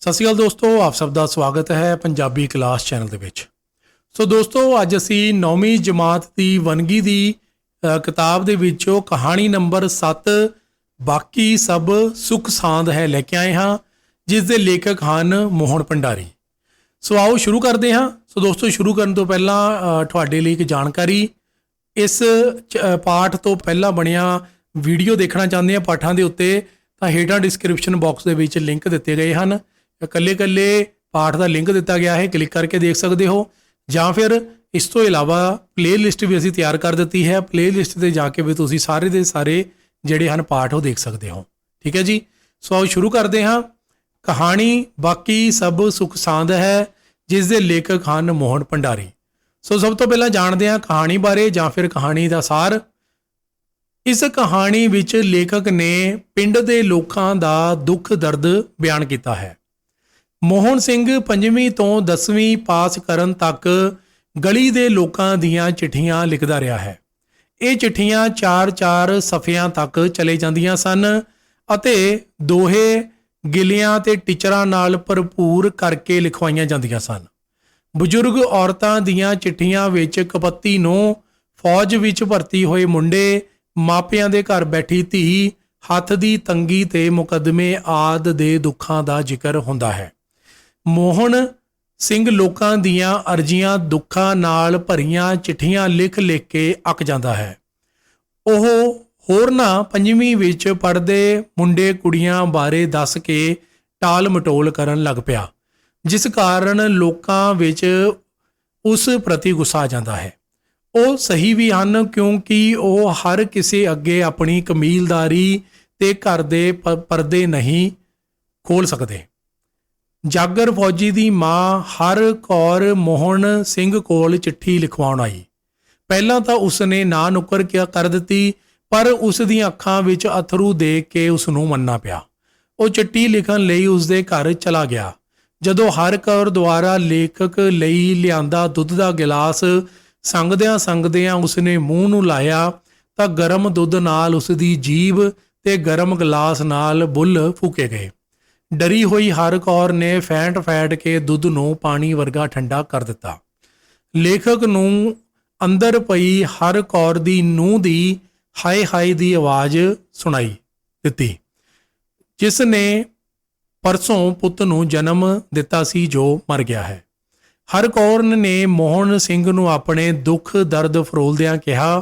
ਸਤਿ ਸ਼੍ਰੀ ਅਕਾਲ ਦੋਸਤੋ, ਆਪ ਸਭ ਦਾ ਸਵਾਗਤ ਹੈ ਪੰਜਾਬੀ ਕਲਾਸ ਚੈਨਲ ਦੇ ਵਿੱਚ। ਸੋ ਦੋਸਤੋ, ਅੱਜ ਅਸੀਂ 9ਵੀਂ ਜਮਾਤ ਦੀ ਵਨਗੀ ਦੀ ਕਿਤਾਬ ਦੇ ਵਿੱਚੋਂ ਕਹਾਣੀ ਨੰਬਰ 7 ਬਾਕੀ ਸਭ ਸੁਖ ਸਾਂਦ ਹੈ ਲੈ ਕੇ ਆਏ ਹਾਂ, ਜਿਸ ਦੇ ਲੇਖਕ ਹਨ ਮੋਹਨ ਭੰਡਾਰੀ। ਸੋ ਆਓ ਸ਼ੁਰੂ ਕਰਦੇ ਹਾਂ। ਸੋ ਦੋਸਤੋ, ਸ਼ੁਰੂ ਕਰਨ ਤੋਂ ਪਹਿਲਾਂ ਤੁਹਾਡੇ ਲਈ ਇੱਕ ਜਾਣਕਾਰੀ। ਇਸ, ਚ- ਪਾਠ ਤੋਂ ਪਹਿਲਾਂ ਬਣਿਆ ਵੀਡੀਓ ਦੇਖਣਾ ਚਾਹੁੰਦੇ ਆ ਪਾਠਾਂ ਦੇ ਉੱਤੇ, ਤਾਂ ਹੇਠਾਂ ਡਿਸਕ੍ਰਿਪਸ਼ਨ ਬਾਕਸ ਦੇ ਵਿੱਚ ਲਿੰਕ ਦਿੱਤੇ ਗਏ ਹਨ। ਇਕੱਲੇ-ਇਕੱਲੇ ਪਾਠ ਦਾ ਲਿੰਕ ਦਿੱਤਾ ਗਿਆ ਹੈ, ਕਲਿੱਕ ਕਰਕੇ ਦੇਖ ਸਕਦੇ ਹੋ। ਜਾਂ ਫਿਰ ਇਸ ਤੋਂ ਇਲਾਵਾ ਪਲੇਲਿਸਟ ਵੀ ਅਸੀਂ ਤਿਆਰ ਕਰ ਦਿੱਤੀ ਹੈ। ਪਲੇਲਿਸਟ ਤੇ ਜਾ ਕੇ ਵੀ ਤੁਸੀਂ ਸਾਰੇ ਦੇ ਸਾਰੇ ਜਿਹੜੇ ਹਨ ਪਾਠ ਉਹ ਦੇਖ ਸਕਦੇ ਹੋ। ਠੀਕ ਹੈ ਜੀ? ਸੋ ਆਓ ਸ਼ੁਰੂ ਕਰਦੇ ਹਾਂ। ਕਹਾਣੀ ਬਾਕੀ ਸਭ ਸੁਖ ਸਾਂਦ ਹੈ, ਜਿਸ ਦੇ ਲੇਖਕ ਹਨ ਮੋਹਨ ਭੰਡਾਰੀ। ਸੋ ਸਭ ਤੋਂ ਪਹਿਲਾਂ ਜਾਣਦੇ ਹਾਂ ਕਹਾਣੀ ਬਾਰੇ ਜਾਂ ਫਿਰ ਕਹਾਣੀ ਦਾ ਸਾਰ। ਇਸ ਕਹਾਣੀ ਵਿੱਚ ਲੇਖਕ ਨੇ ਪਿੰਡ ਦੇ ਲੋਕਾਂ ਦਾ ਦੁੱਖ ਦਰਦ ਬਿਆਨ ਕੀਤਾ ਹੈ। ਮੋਹਨ ਸਿੰਘ ਪੰਜਵੀਂ ਤੋਂ 10ਵੀਂ ਪਾਸ ਕਰਨ ਤੱਕ ਗਲੀ ਦੇ ਲੋਕਾਂ ਦੀਆਂ ਚਿੱਠੀਆਂ ਲਿਖਦਾ ਰਿਹਾ ਹੈ। ਇਹ ਚਿੱਠੀਆਂ 4-4 ਸਫ਼ਿਆਂ ਤੱਕ ਚਲੇ ਜਾਂਦੀਆਂ ਸਨ ਅਤੇ ਦੋਹੇ ਗਿਲਿਆਂ ਤੇ ਟੀਚਰਾਂ ਨਾਲ ਭਰਪੂਰ ਕਰਕੇ ਲਿਖਵਾਈਆਂ ਜਾਂਦੀਆਂ ਸਨ। ਬਜ਼ੁਰਗ ਔਰਤਾਂ ਦੀਆਂ ਚਿੱਠੀਆਂ ਵਿੱਚ ਕਪੱਤੀ ਨੂੰ ਫੌਜ ਵਿੱਚ ਭਰਤੀ ਹੋਏ ਮੁੰਡੇ, ਮਾਪਿਆਂ ਦੇ ਘਰ ਬੈਠੀ ਧੀ, ਹੱਥ ਦੀ ਤੰਗੀ ਤੇ ਮੁਕੱਦਮੇ ਆਦ ਦੇ ਦੁੱਖਾਂ ਦਾ ਜ਼ਿਕਰ ਹੁੰਦਾ ਹੈ। ਮੋਹਨ ਸਿੰਘ ਲੋਕਾਂ ਦੀਆਂ ਅਰਜ਼ੀਆਂ ਦੁੱਖਾਂ ਨਾਲ ਭਰੀਆਂ ਚਿੱਠੀਆਂ ਲਿਖ-ਲਿਖ ਕੇ ਅੱਕ ਜਾਂਦਾ ਹੈ। ਉਹ ਹੋਰਨਾਂ ਪੰਜਵੀਂ ਵਿੱਚ ਪੜਦੇ ਮੁੰਡੇ ਕੁੜੀਆਂ ਬਾਰੇ ਦੱਸ ਕੇ ਟਾਲ ਮਟੋਲ ਕਰਨ ਲੱਗ ਪਿਆ, ਜਿਸ ਕਾਰਨ ਲੋਕਾਂ ਵਿੱਚ ਉਸ ਪ੍ਰਤੀ ਗੁੱਸਾ ਆ ਜਾਂਦਾ ਹੈ। ਉਹ ਸਹੀ ਵੀ ਹਨ ਕਿਉਂਕਿ ਉਹ ਹਰ ਕਿਸੇ ਅੱਗੇ ਆਪਣੀ ਕਮੀਲਦਾਰੀ ਤੇ ਘਰ ਦੇ ਪ- ਪਰਦੇ ਨਹੀਂ ਖੋਲ ਸਕਦੇ। ਜਾਗਰ ਫੌਜੀ ਦੀ ਮਾਂ ਹਰ ਕੌਰ ਮੋਹਨ ਸਿੰਘ ਕੋਲ ਚਿੱਠੀ ਲਿਖਵਾਉਣ ਆਈ। ਪਹਿਲਾਂ ਤਾਂ ਉਸਨੇ ਨਾ ਨੁੱਕਰ ਕਿਆ ਕਰ ਦਿੱਤੀ, ਪਰ ਉਸ ਦੀਆਂ ਅੱਖਾਂ ਵਿੱਚ ਅਥਰੂ ਦੇਖ ਕੇ ਉਸ ਨੂੰ ਮੰਨਣਾ ਪਿਆ। ਉਹ ਚਿੱਠੀ ਲਿਖਣ ਲਈ ਉਸ ਦੇ ਘਰ ਚਲਾ ਗਿਆ। ਜਦੋਂ ਹਰ ਕੌਰ ਦੁਆਰਾ ਲੇਖਕ ਲਈ ਲਿਆਂਦਾ ਦੁੱਧ ਦਾ ਗਿਲਾਸ, ਸੰਗਦਿਆਂ ਸੰਗਦਿਆਂ ਉਸਨੇ ਮੂੰਹ ਨੂੰ ਲਾਇਆ ਤਾਂ ਗਰਮ ਦੁੱਧ ਨਾਲ ਉਸ ਦੀ ਜੀਭ ਤੇ ਗਰਮ ਗਲਾਸ ਨਾਲ ਬੁੱਲ ਫੂਕੇ ਗਏ। ਡਰੀ ਹੋਈ ਹਰ ਕੌਰ ਨੇ ਫੈਂਟ ਫੈਟ ਕੇ ਦੁੱਧ ਨੂੰ ਪਾਣੀ ਵਰਗਾ ਠੰਡਾ ਕਰ ਦਿੱਤਾ। ਲੇਖਕ ਨੂੰ ਅੰਦਰ ਪਈ ਹਰ ਕੌਰ ਦੀ ਨੂੰਹ ਦੀ ਹਾਏ ਹਾਏ ਦੀ ਆਵਾਜ਼ ਸੁਣਾਈ ਦਿੱਤੀ, ਜਿਸ ਨੇ ਪਰਸੋਂ ਪੁੱਤ ਨੂੰ ਜਨਮ ਦਿੱਤਾ ਸੀ ਜੋ ਮਰ ਗਿਆ ਹੈ। ਹਰ ਕੌਰ ਨੇ ਮੋਹਨ ਸਿੰਘ ਨੂੰ ਆਪਣੇ ਦੁੱਖ ਦਰਦ ਫਰੋਲਦਿਆਂ ਕਿਹਾ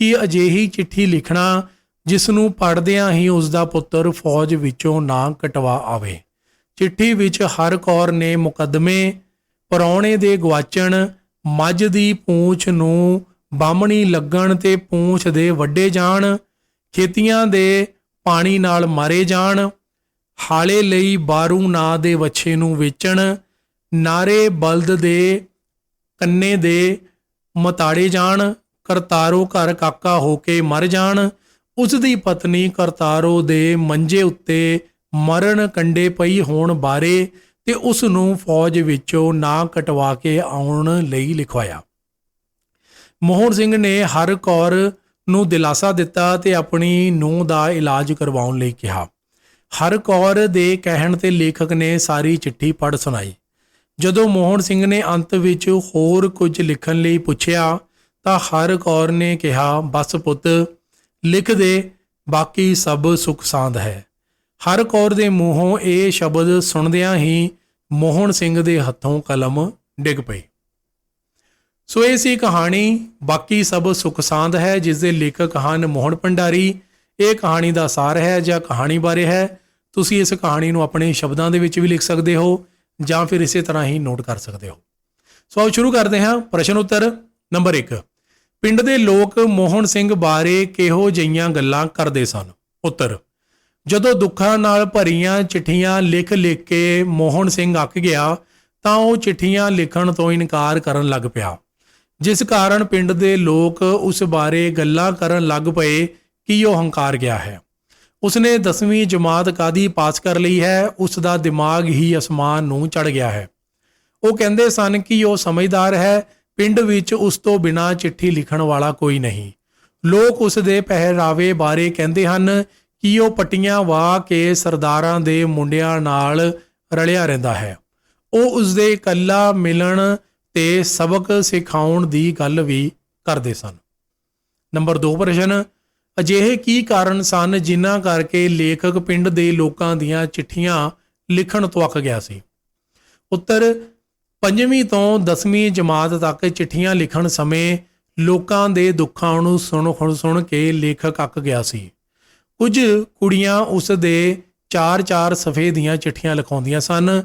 ਕਿ ਅਜਿਹੀ ਚਿੱਠੀ ਲਿਖਣਾ ਜਿਸ ਨੂੰ ਪੜਦਿਆਂ ਹੀ ਉਸ ਦਾ ਪੁੱਤਰ ਫੌਜ ਵਿੱਚੋਂ ਨਾ ਕਟਵਾ ਆਵੇ। ਚਿੱਠੀ ਵਿੱਚ ਹਰ ਕੌਰ ਨੇ ਮੁਕੱਦਮੇ, ਪਰੌਣੇ ਦੇ ਗਵਾਚਣ ਮੱਝ ਦੀ ਪੂੰਛ ਨੂੰ ਬਾਹਮਣੀ ਲੱਗਣ ਤੇ ਪੂੰਛ ਦੇ ਵੱਡੇ ਜਾਣ, ਖੇਤੀਆਂ ਦੇ ਪਾਣੀ ਨਾਲ ਮਾਰੇ ਜਾਣ, ਹਾਲੇ ਲਈ ਬਾਰੂ ਨਾਂ ਦੇ ਵੱਛੇ ਨੂੰ ਵੇਚਣ, ਨਾਰੇ ਬਲਦ ਦੇ ਕੰਨੇ ਦੇ ਮਤਾੜੇ ਜਾਣ, ਕਰਤਾਰੋ ਘਰ ਕਾਕਾ ਹੋ ਕੇ ਮਰ ਜਾਣ ਉਸ ਦੀ ਪਤਨੀ ਕਰਤਾਰੋ ਦੇ ਮੰਜੇ ਉੱਤੇ ਮਰਨ ਕੰਡੇ ਪਈ ਹੋਣ ਬਾਰੇ ਤੇ ਉਸ ਨੂੰ ਫੌਜ ਵਿੱਚੋਂ ਨਾ ਕਟਵਾ ਕੇ ਆਉਣ ਲਈ ਲਿਖਵਾਇਆ। ਮੋਹਨ ਸਿੰਘ ਨੇ ਹਰ ਕੌਰ ਨੂੰ ਦਿਲਾਸਾ ਦਿੱਤਾ ਤੇ ਆਪਣੀ ਨੂੰਹ ਦਾ ਇਲਾਜ ਕਰਵਾਉਣ ਲਈ ਕਿਹਾ। ਹਰ ਕੌਰ ਦੇ ਕਹਿਣ ਤੇ ਲੇਖਕ ਨੇ ਸਾਰੀ ਚਿੱਠੀ ਪੜ੍ਹ ਸੁਣਾਈ। ਜਦੋਂ ਮੋਹਨ ਸਿੰਘ ਨੇ ਅੰਤ ਵਿੱਚ ਹੋਰ ਕੁਝ ਲਿਖਣ ਲਈ ਪੁੱਛਿਆ ਤਾਂ ਹਰ ਕੌਰ ਨੇ ਕਿਹਾ, ਬਸ ਪੁੱਤ ਲਿਖ ਦੇ ਬਾਕੀ ਸਭ ਸੁਖ ਸਾਂਦ ਹੈ। ਹਰ ਕੌਰ ਦੇ ਮੂੰਹੋਂ ਇਹ ਸ਼ਬਦ ਸੁਣਦਿਆਂ ਹੀ ਮੋਹਨ ਸਿੰਘ ਦੇ ਹੱਥੋਂ ਕਲਮ ਡਿੱਗ ਪਈ ਸੋ ਇਹ ਸੀ ਕਹਾਣੀ, ਬਾਕੀ ਸਭ ਸੁਖ ਸਾਂਦ ਹੈ ਜਿਸ ਦੇ ਲੇਖਕ ਹਨ ਮੋਹਨ ਭੰਡਾਰੀ। ਇਹ ਕਹਾਣੀ ਦਾ ਸਾਰ ਹੈ ਜਾਂ ਕਹਾਣੀ ਬਾਰੇ ਹੈ, ਤੁਸੀਂ ਇਸ ਕਹਾਣੀ ਨੂੰ ਆਪਣੇ ਸ਼ਬਦਾਂ ਦੇ ਵਿੱਚ ਵੀ ਲਿਖ ਸਕਦੇ ਹੋ, ਜਾਂ ਫਿਰ ਇਸੇ ਤਰ੍ਹਾਂ ਹੀ ਨੋਟ ਕਰ ਸਕਦੇ ਹੋ। ਸੋ ਆਓ ਸ਼ੁਰੂ ਕਰਦੇ ਹਾਂ ਪ੍ਰਸ਼ਨ ਉੱਤਰ ਨੰਬਰ 1 ਪਿੰਡ ਦੇ ਲੋਕ ਮੋਹਨ ਸਿੰਘ ਬਾਰੇ ਕਿਹੋ ਜਿਹੀਆਂ ਗੱਲਾਂ ਕਰਦੇ ਸਨ? ਉੱਤਰ, ਜਦੋਂ ਦੁੱਖਾਂ ਨਾਲ ਭਰੀਆਂ ਚਿੱਠੀਆਂ ਲਿਖ ਲਿਖ ਕੇ ਮੋਹਨ ਸਿੰਘ ਅੱਕ ਗਿਆ, ਤਾਂ ਉਹ ਚਿੱਠੀਆਂ ਲਿਖਣ ਤੋਂ ਇਨਕਾਰ ਕਰਨ ਲੱਗ ਪਿਆ। ਜਿਸ ਕਾਰਨ ਪਿੰਡ ਦੇ ਲੋਕ ਉਸ ਬਾਰੇ ਗੱਲਾਂ ਕਰਨ ਲੱਗ ਪਏ ਕਿ ਉਹ ਹੰਕਾਰ ਗਿਆ ਹੈ। ਉਸਨੇ 10ਵੀਂ ਜਮਾਤ ਕਾਦੀ ਪਾਸ ਕਰ ਲਈ ਹੈ ਉਸ ਦਾ ਦਿਮਾਗ ਹੀ ਅਸਮਾਨ ਨੂੰ ਚੜ ਗਿਆ ਹੈ। ਉਹ ਕਹਿੰਦੇ ਸਨ ਕਿ ਉਹ ਸਮਝਦਾਰ ਹੈ ਪਿੰਡ ਵਿੱਚ ਉਸ ਤੋਂ ਬਿਨਾ ਚਿੱਠੀ ਲਿਖਣ ਵਾਲਾ ਕੋਈ ਨਹੀਂ। ਲੋਕ ਉਸ ਦੇ ਪਹਿਰਾਵੇ ਬਾਰੇ ਕਹਿੰਦੇ ਹਨ ਕਿ ਉਹ ਪੱਟੀਆਂ ਵਾਹ ਕੇ ਸਰਦਾਰਾਂ ਦੇ ਮੁੰਡਿਆਂ ਨਾਲ ਰਲਿਆ ਰਹਿੰਦਾ ਹੈ। ਉਹ ਉਸ ਦੇ ਇਕੱਲਾ ਮਿਲਣ ਤੇ ਸਬਕ ਸਿਖਾਉਣ ਦੀ ਗੱਲ ਵੀ ਕਰਦੇ ਸਨ। ਨੰਬਰ 2 ਪ੍ਰਸ਼ਨ, ਅਜਿਹੇ ਕੀ ਕਾਰਨ ਸਨ ਜਿਨ੍ਹਾਂ ਕਰਕੇ ਲੇਖਕ ਪਿੰਡ ਦੇ ਲੋਕਾਂ ਦੀਆਂ ਚਿੱਠੀਆਂ ਲਿਖਣ ਤੋਂ ਅੱਕ ਗਿਆ ਸੀ? ਉੱਤਰ ਪੰਜਵੀਂ ਤੋਂ 10ਵੀਂ ਜਮਾਤ ਤੱਕ ਚਿੱਠੀਆਂ ਲਿਖਣ ਸਮੇਂ ਲੋਕਾਂ ਦੇ ਦੁੱਖਾਂ ਨੂੰ ਸੁਣ ਸੁਣ ਕੇ ਲੇਖਕ ਅੱਕ ਗਿਆ ਸੀ। ਕੁਝ ਕੁੜੀਆਂ ਉਸ ਦੇ 4-4 ਸਫ਼ੇ ਦੀਆਂ ਚਿੱਠੀਆਂ ਲਿਖਾਉਂਦੀਆਂ ਸਨ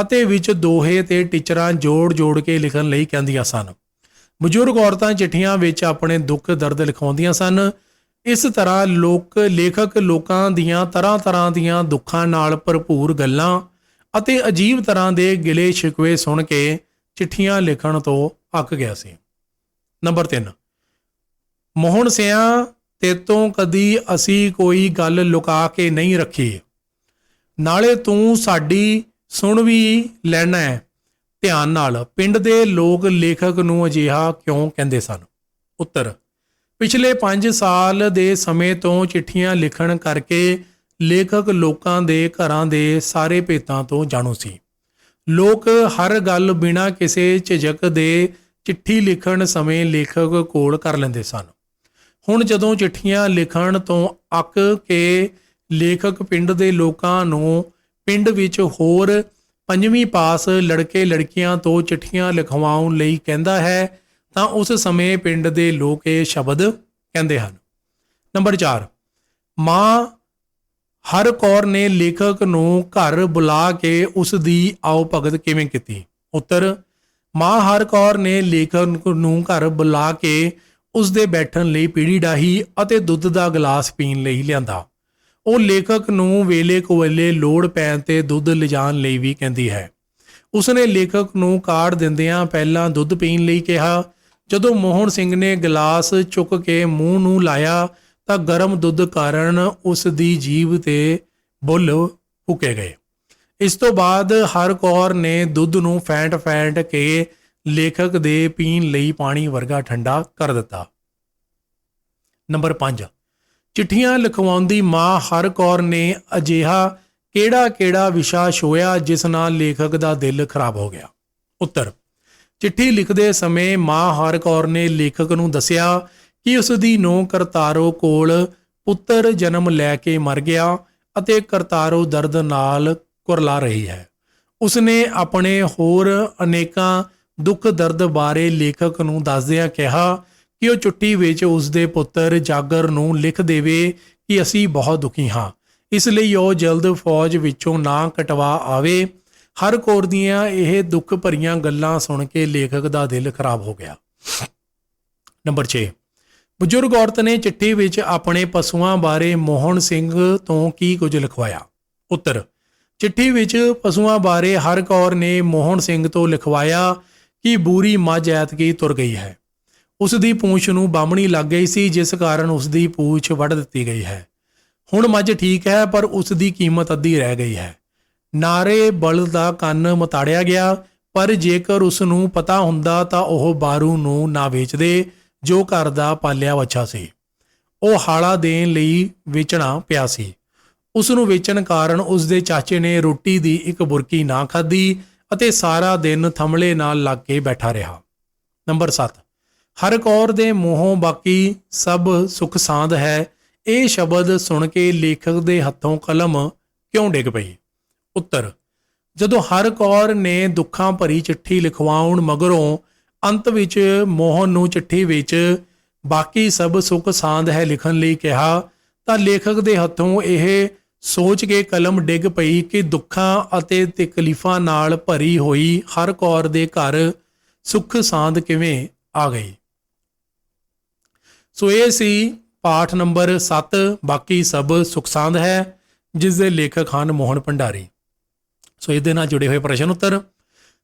ਅਤੇ ਵਿੱਚ ਦੋਹੇ ਤੇ ਟੀਚਰਾਂ ਜੋੜ-ਜੋੜ ਕੇ ਲਿਖਣ ਲਈ ਕਹਿੰਦੀਆਂ ਸਨ। ਬਜ਼ੁਰਗ ਔਰਤਾਂ ਚਿੱਠੀਆਂ ਵਿੱਚ ਆਪਣੇ ਦੁੱਖ ਦਰਦ ਲਿਖਾਉਂਦੀਆਂ ਸਨ। ਇਸ ਤਰ੍ਹਾਂ ਲੋਕ ਲੇਖਕ ਲੋਕਾਂ ਦੀਆਂ ਤਰ੍ਹਾਂ-ਤਰ੍ਹਾਂ ਦੀਆਂ ਦੁੱਖਾਂ ਨਾਲ ਭਰਪੂਰ ਗੱਲਾਂ ਅਤੇ ਅਜੀਬ ਤਰ੍ਹਾਂ ਦੇ ਗਿਲੇ ਸ਼ਿਕਵੇ ਸੁਣ ਕੇ ਚਿੱਠੀਆਂ ਲਿਖਣ ਤੋਂ ਅੱਕ ਗਿਆ ਸੀ। ਨੰਬਰ 3 ਮੋਹਨ ਸਿਆ, ਤੇਤੋਂ ਕਦੀ ਅਸੀਂ ਕੋਈ ਗੱਲ ਲੁਕਾ ਕੇ ਨਹੀਂ ਰੱਖੀ। ਨਾਲੇ ਤੂੰ ਸਾਡੀ ਸੁਣ ਵੀ ਲੈਣਾ ਹੈ। ਧਿਆਨ ਨਾਲ, ਪਿੰਡ ਦੇ ਲੋਕ ਲੇਖਕ ਨੂੰ ਅਜਿਹਾ ਕਿਉਂ ਕਹਿੰਦੇ ਸਨ? ਉੱਤਰ, ਪਿਛਲੇ 5 ਸਾਲ ਦੇ ਸਮੇਂ ਤੋਂ ਚਿੱਠੀਆਂ ਲਿਖਣ ਕਰਕੇ ਲੇਖਕ ਲੋਕਾਂ ਦੇ ਘਰਾਂ ਦੇ ਸਾਰੇ ਭੇਤਾਂ ਤੋਂ ਜਾਣੂ ਸੀ। ਲੋਕ ਹਰ ਗੱਲ ਬਿਨਾਂ ਕਿਸੇ ਝਿਜਕ ਦੇ ਚਿੱਠੀ ਲਿਖਣ ਸਮੇਂ ਲੇਖਕ ਕੋਲ ਕਰ ਲੈਂਦੇ ਸਨ। ਹੁਣ ਜਦੋਂ ਚਿੱਠੀਆਂ ਲਿਖਣ ਤੋਂ ਅੱਕ ਕੇ ਲੇਖਕ ਪਿੰਡ ਦੇ ਲੋਕਾਂ ਨੂੰ ਪਿੰਡ ਵਿੱਚ ਹੋਰ ਪੰਜਵੀਂ ਪਾਸ ਲੜਕੇ ਲੜਕੀਆਂ ਤੋਂ ਚਿੱਠੀਆਂ ਲਿਖਵਾਉਣ ਲਈ ਕਹਿੰਦਾ ਹੈ, ਤਾਂ ਉਸ ਸਮੇਂ ਪਿੰਡ ਦੇ ਲੋਕ ਇਹ ਸ਼ਬਦ ਕਹਿੰਦੇ ਹਨ। ਨੰਬਰ 4 ਮਾਂ ਹਰ ਕੌਰ ਨੇ ਲੇਖਕ ਨੂੰ ਘਰ ਬੁਲਾ ਕੇ ਉਸ ਦੀ ਆਓ ਭਗਤ ਕਿਵੇਂ ਕੀਤੀ? ਉੱਤਰ, ਮਾਂ ਹਰ ਕੌਰ ਨੇ ਲੇਖਕ ਨੂੰ ਘਰ ਬੁਲਾ ਕੇ ਉਸ ਦੇ ਬੈਠਣ ਲਈ ਪੀੜੀ ਡਾਹੀ ਅਤੇ ਦੁੱਧ ਦਾ ਗਲਾਸ ਪੀਣ ਲਈ ਲਿਆਂਦਾ। ਉਹ ਲੇਖਕ ਨੂੰ ਵੇਲੇ ਕੁਵੇਲੇ ਲੋੜ ਪੈਣ ਤੇ ਦੁੱਧ ਲਿਜਾਣ ਲਈ ਵੀ ਕਹਿੰਦੀ ਹੈ। ਉਸਨੇ ਲੇਖਕ ਨੂੰ ਕਾਰਡ ਦਿੰਦਿਆਂ ਪਹਿਲਾਂ ਦੁੱਧ ਪੀਣ ਲਈ ਕਿਹਾ। ਜਦੋਂ ਮੋਹਨ ਸਿੰਘ ਨੇ ਗਲਾਸ ਚੁੱਕ ਕੇ ਮੂੰਹ ਨੂੰ ਲਾਇਆ ਤਾਂ ਗਰਮ ਦੁੱਧ ਕਾਰਨ ਉਸ ਦੀ ਜੀਭ ਤੇ ਬੁੱਲ ਫੁਕੇ ਗਏ। ਇਸ ਤੋਂ ਬਾਅਦ ਹਰ ਕੌਰ ਨੇ ਦੁੱਧ ਨੂੰ ਫੈਂਟ ਫੈਂਟ ਕੇ ਲੇਖਕ ਦੇ ਪੀਣ ਲਈ ਪਾਣੀ ਵਰਗਾ ਠੰਡਾ ਕਰ ਦਿੱਤਾ। ਨੰਬਰ 5 ਚਿੱਠੀਆਂ ਲਿਖਵਾਉਂਦੀ ਮਾਂ ਹਰ ਕੌਰ ਨੇ ਅਜਿਹਾ ਕਿਹੜਾ ਕਿਹੜਾ ਵਿਸ਼ਾ ਛੋਇਆ ਜਿਸ ਨਾਲ ਲੇਖਕ ਦਾ ਦਿਲ ਖਰਾਬ ਹੋ ਗਿਆ। ਉੱਤਰ। ਚਿੱਠੀ ਲਿਖਦੇ ਸਮੇਂ ਮਾਂ ਹਰ ਕੌਰ ਨੇ ਲੇਖਕ ਨੂੰ ਦੱਸਿਆ ਕਿ ਉਸ ਦੀ ਨੂੰਹ ਕਰਤਾਰੋ ਕੋਲ ਪੁੱਤਰ ਜਨਮ ਲੈ ਕੇ ਮਰ ਗਿਆ ਅਤੇ ਕਰਤਾਰੋ ਦਰਦ ਨਾਲ ਕੁਰਲਾ ਰਹੀ ਹੈ। ਉਸਨੇ ਆਪਣੇ ਹੋਰ ਅਨੇਕਾਂ ਦੁੱਖ ਦਰਦ ਬਾਰੇ ਲੇਖਕ ਨੂੰ ਦੱਸਦਿਆਂ ਕਿਹਾ ਕਿ ਉਹ ਚੁੱਟੀ ਵਿੱਚ ਉਸਦੇ ਪੁੱਤਰ ਜਾਗਰ ਨੂੰ ਲਿਖ ਦੇਵੇ ਕਿ ਅਸੀਂ ਬਹੁਤ ਦੁਖੀ ਹਾਂ। ਇਸ ਲਈ ਉਹ ਜਲਦ ਫੌਜ ਵਿੱਚੋਂ ਨਾ ਕਟਵਾ ਆਵੇ। ਹਰ ਕੋਰ ਦੀਆਂ ਇਹ ਦੁੱਖ ਭਰੀਆਂ ਗੱਲਾਂ ਸੁਣ ਕੇ ਲੇਖਕ ਦਾ ਦਿਲ ਖਰਾਬ ਹੋ ਗਿਆ। ਨੰਬਰ 6 ਬਜ਼ੁਰਗ ਔਰਤ ਨੇ ਚਿੱਠੀ ਵਿੱਚ ਆਪਣੇ ਪਸ਼ੂਆਂ ਬਾਰੇ ਮੋਹਨ ਸਿੰਘ ਤੋਂ ਕੀ ਕੁਝ ਲਿਖਵਾਇਆ? ਉੱਤਰ, ਚਿੱਠੀ ਵਿੱਚ ਪਸ਼ੂਆਂ ਬਾਰੇ ਹਰ ਕੌਰ ਨੇ ਮੋਹਨ ਸਿੰਘ ਤੋਂ ਲਿਖਵਾਇਆ ਕਿ ਬੂਰੀ ਮੱਝ ਐਤਕੀ ਤੁਰ ਗਈ ਹੈ। ਉਸ ਦੀ ਪੂੰਛ ਨੂੰ ਬਾਹਮਣੀ ਲੱਗ ਗਈ ਸੀ, ਜਿਸ ਕਾਰਨ ਉਸ ਦੀ ਪੂੰਛ ਵੱਢ ਦਿੱਤੀ ਗਈ ਹੈ। ਹੁਣ ਮੱਝ ਠੀਕ ਹੈ, ਪਰ ਉਸ ਦੀ ਕੀਮਤ ਅੱਧੀ ਰਹਿ ਗਈ ਹੈ। ਨਾਰੇ ਬਲਦ ਦਾ ਕੰਨ ਮਤਾੜਿਆ ਗਿਆ, ਪਰ ਜੇਕਰ ਉਸ ਨੂੰ ਪਤਾ ਹੁੰਦਾ ਤਾਂ ਉਹ ਬਾਰੂ ਨੂੰ ਨਾ ਵੇਚਦੇ ਜੋ ਘਰ ਦਾ ਪਾਲਿਆ ਵੱਛਾ ਸੀ। ਉਹ ਹਾਲਾ ਦੇਣ ਲਈ ਵੇਚਣਾ ਪਿਆ ਸੀ। ਉਸ ਨੂੰ ਵੇਚਣ ਕਾਰਨ ਉਸ ਦੇ ਚਾਚੇ ਨੇ ਰੋਟੀ ਦੀ ਇੱਕ ਬੁਰਕੀ ਨਾ ਖਾਧੀ ਅਤੇ ਸਾਰਾ ਦਿਨ ਥਮਲੇ ਨਾਲ ਲੱਗ ਕੇ ਬੈਠਾ ਰਿਹਾ। ਨੰਬਰ 7 ਹਰ ਕੌਰ ਦੇ ਮੂੰਹੋਂ ਬਾਕੀ ਸਭ ਸੁਖ ਸਾਂਦ ਹੈ। ਇਹ ਸ਼ਬਦ ਸੁਣ ਕੇ ਲੇਖਕ ਦੇ ਹੱਥੋਂ ਕਲਮ ਕਿਉਂ ਡਿੱਗ ਪਈ? ਉੱਤਰ। ਜਦੋਂ ਹਰ ਕੌਰ ਨੇ ਦੁੱਖਾਂ ਭਰੀ ਚਿੱਠੀ ਲਿਖਵਾਉਣ ਮਗਰੋਂ ਅੰਤ ਵਿੱਚ ਮੋਹਨ ਨੂੰ ਚਿੱਠੀ ਵਿੱਚ ਬਾਕੀ ਸਭ ਸੁਖ ਸਾਂਦ ਹੈ ਲਿਖਣ ਲਈ ਕਿਹਾ, ਤਾਂ ਲੇਖਕ ਦੇ ਹੱਥੋਂ ਇਹ ਸੋਚ ਕੇ ਕਲਮ ਡਿੱਗ ਪਈ ਕਿ ਦੁੱਖਾਂ ਅਤੇ ਤਕਲੀਫਾਂ ਨਾਲ ਭਰੀ ਹੋਈ ਹਰ ਕੌਰ ਦੇ ਘਰ ਸੁੱਖ ਸਾਂਦ ਕਿਵੇਂ ਆ ਗਈ। ਸੋ ਇਹ ਸੀ ਪਾਠ ਨੰਬਰ 7 ਬਾਕੀ ਸਭ ਸੁਖ ਸਾਂਦ ਹੈ, ਜਿਸ ਦੇ ਲੇਖਕ ਹਨ ਮੋਹਨ ਭੰਡਾਰੀ। ਸੋ ਇਹਦੇ ਨਾਲ ਜੁੜੇ ਹੋਏ ਪ੍ਰਸ਼ਨ ਉੱਤਰ।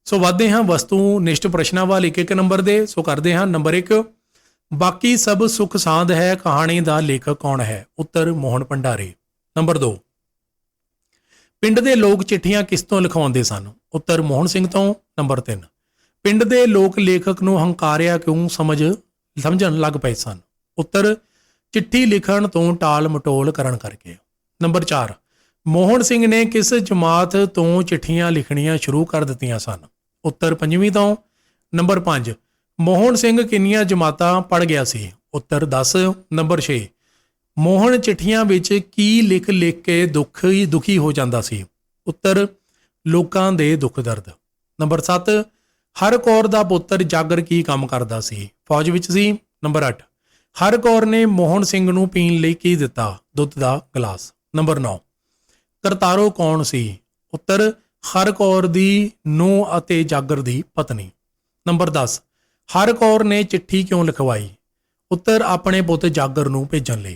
ਸੋ ਵਧਦੇ ਹਾਂ, ਵਸਤੂ ਨਿਸ਼ਟ ਪ੍ਰਸ਼ਨਾਂ ਵੱਲ ਇੱਕ ਇੱਕ ਨੰਬਰ ਦੇ, ਸੋ ਕਰਦੇ ਹਾਂ ਨੰਬਰ 1 ਬਾਕੀ ਸਭ ਸੁਖ ਸਾਂਦ ਹੈ, ਕਹਾਣੀ ਦਾ ਲੇਖਕ ਕੌਣ ਹੈ? ਉੱਤਰ ਮੋਹਨ ਭੰਡਾਰੇ। ਨੰਬਰ 2 ਪਿੰਡ ਦੇ ਲੋਕ ਚਿੱਠੀਆਂ ਕਿਸ ਤੋਂ ਲਿਖਵਾਉਂਦੇ ਸਨ? ਉੱਤਰ ਮੋਹਨ ਸਿੰਘ ਤੋਂ। ਨੰਬਰ 3 ਪਿੰਡ ਦੇ ਲੋਕ ਲੇਖਕ ਨੂੰ ਹੰਕਾਰਿਆ ਕਿਉਂ? ਸਮਝ, ਸਮਝਣ ਲੱਗ ਪਏ ਸਨ। ਉੱਤਰ, ਚਿੱਠੀ ਲਿਖਣ ਤੋਂ ਟਾਲ ਮਟੋਲ ਕਰਨ ਕਰਕੇ। ਨੰਬਰ 4 ਮੋਹਨ ਸਿੰਘ ਨੇ ਕਿਸ ਜਮਾਤ ਤੋਂ ਚਿੱਠੀਆਂ ਲਿਖਣੀਆਂ ਸ਼ੁਰੂ ਕਰ ਦਿੱਤੀਆਂ ਸਨ? ਉੱਤਰ ਪੰਜਵੀਂ ਤੋਂ। ਨੰਬਰ 5 ਮੋਹਨ ਸਿੰਘ ਕਿੰਨੀਆਂ ਜਮਾਤਾਂ ਪੜ ਗਿਆ ਸੀ? ਉੱਤਰ 10 ਨੰਬਰ 6 ਮੋਹਨ ਚਿੱਠੀਆਂ ਵਿੱਚ ਕੀ ਲਿਖ ਲਿਖ ਕੇ ਦੁਖੀ ਦੁਖੀ ਹੋ ਜਾਂਦਾ ਸੀ? ਉੱਤਰ, ਲੋਕਾਂ ਦੇ ਦੁੱਖ ਦਰਦ। ਨੰਬਰ 7 ਹਰ ਕੌਰ ਦਾ ਪੁੱਤਰ ਜਾਗਰ ਕੀ ਕੰਮ ਕਰਦਾ ਸੀ? ਫੌਜ ਵਿੱਚ ਸੀ। ਨੰਬਰ 8 ਹਰ ਕੌਰ ਨੇ ਮੋਹਨ ਸਿੰਘ ਨੂੰ ਪੀਣ ਲਈ ਕੀ ਦਿੱਤਾ? ਦੁੱਧ ਦਾ ਗਲਾਸ। ਨੰਬਰ 9 ਕਰਤਾਰੋ ਕੌਣ ਸੀ? ਉੱਤਰ, ਹਰ ਦੀ ਨੂੰਹ ਅਤੇ ਜਾਗਰ ਦੀ ਪਤਨੀ। ਨੰਬਰ 10 ਹਰ ਨੇ ਚਿੱਠੀ ਕਿਉਂ ਲਿਖਵਾਈ? ਉੱਤਰ, ਆਪਣੇ ਪੁੱਤ ਜਾਗਰ ਨੂੰ ਭੇਜਣ ਲਈ।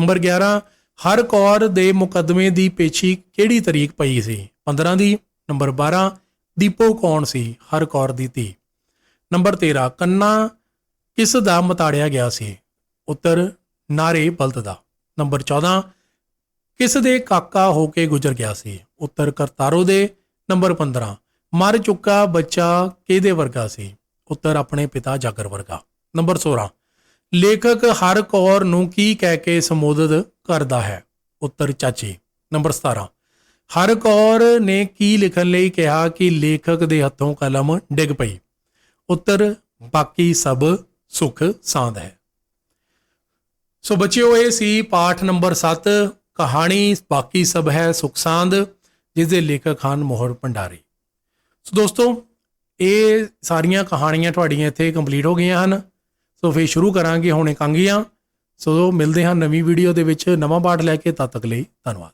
ਨੰਬਰ 11 ਹਰ ਦੇ ਮੁਕੱਦਮੇ ਦੀ ਪੇਸ਼ੀ ਕਿਹੜੀ ਤਰੀਕ ਪਈ ਸੀ? 15 ਦੀ। ਨੰਬਰ 12 ਦੀਪੋ ਕੌਣ ਸੀ? ਹਰ ਕੌਰ ਦੀ ਧੀ। ਨੰਬਰ 13 ਕੰਨਾ ਕਿਸ ਦਾ ਮਤਾੜਿਆ ਗਿਆ ਸੀ? ਉੱਤਰ, ਨਾਰੇ ਬਲਦ ਦਾ। ਨੰਬਰ 14 ਕਿਸ ਦੇ ਕਾਕਾ ਹੋ ਕੇ ਗੁਜ਼ਰ ਗਿਆ ਸੀ? ਉੱਤਰ ਕਰਤਾਰੋ ਦੇ ਨੰਬਰ 15 ਮਰ ਚੁੱਕਾ ਬੱਚਾ ਕਿਹਦੇ ਵਰਗਾ ਸੀ? ਉੱਤਰ ਆਪਣੇ ਪਿਤਾ ਜਾਗਰ ਵਰਗਾ। ਨੰਬਰ 16 ਲੇਖਕ ਹਰ ਕੌਰ ਨੂੰ ਕੀ ਕਹਿ ਕੇ ਸੰਬੋਧਿਤ ਕਰਦਾ ਹੈ? ਉੱਤਰ ਚਾਚੀ। ਨੰਬਰ 17 ਹਰ ਕੌਰ ਨੇ ਕੀ ਲਿਖਣ ਲਈ ਕਿਹਾ ਕਿ ਲੇਖਕ ਦੇ ਹੱਥੋਂ ਕਲਮ ਡਿੱਗ ਪਈ? ਉੱਤਰ, ਬਾਕੀ ਸਭ ਸੁਖ ਸਾਂਦ ਹੈ। ਸੋ ਬੱਚਿਓ, ਇਹ ਸੀ ਪਾਠ ਨੰਬਰ 7 ਕਹਾਣੀ ਬਾਕੀ ਸਭ ਹੈ ਸੁਖਸਾਂਦ ਜਿਸ ਦੇ ਲੇਖਕ ਹਨ ਮੋਹਰ ਭੰਡਾਰੀ। ਸੋ ਦੋਸਤੋ, ਇਹ ਸਾਰੀਆਂ ਕਹਾਣੀਆਂ ਤੁਹਾਡੀਆਂ ਇੱਥੇ ਕੰਪਲੀਟ ਹੋ ਗਈਆਂ ਹਨ। ਸੋ ਫੇਰ ਸ਼ੁਰੂ ਕਰਾਂਗੇ ਹੁਣ ਇਕਾਂਗੀਆਂ। ਸੋ ਮਿਲਦੇ ਹਾਂ ਨਵੀਂ ਵੀਡੀਓ ਦੇ ਵਿੱਚ ਨਵਾਂ ਪਾਠ ਲੈ ਕੇ, ਤਦ ਤੱਕ ਲਈ ਧੰਨਵਾਦ।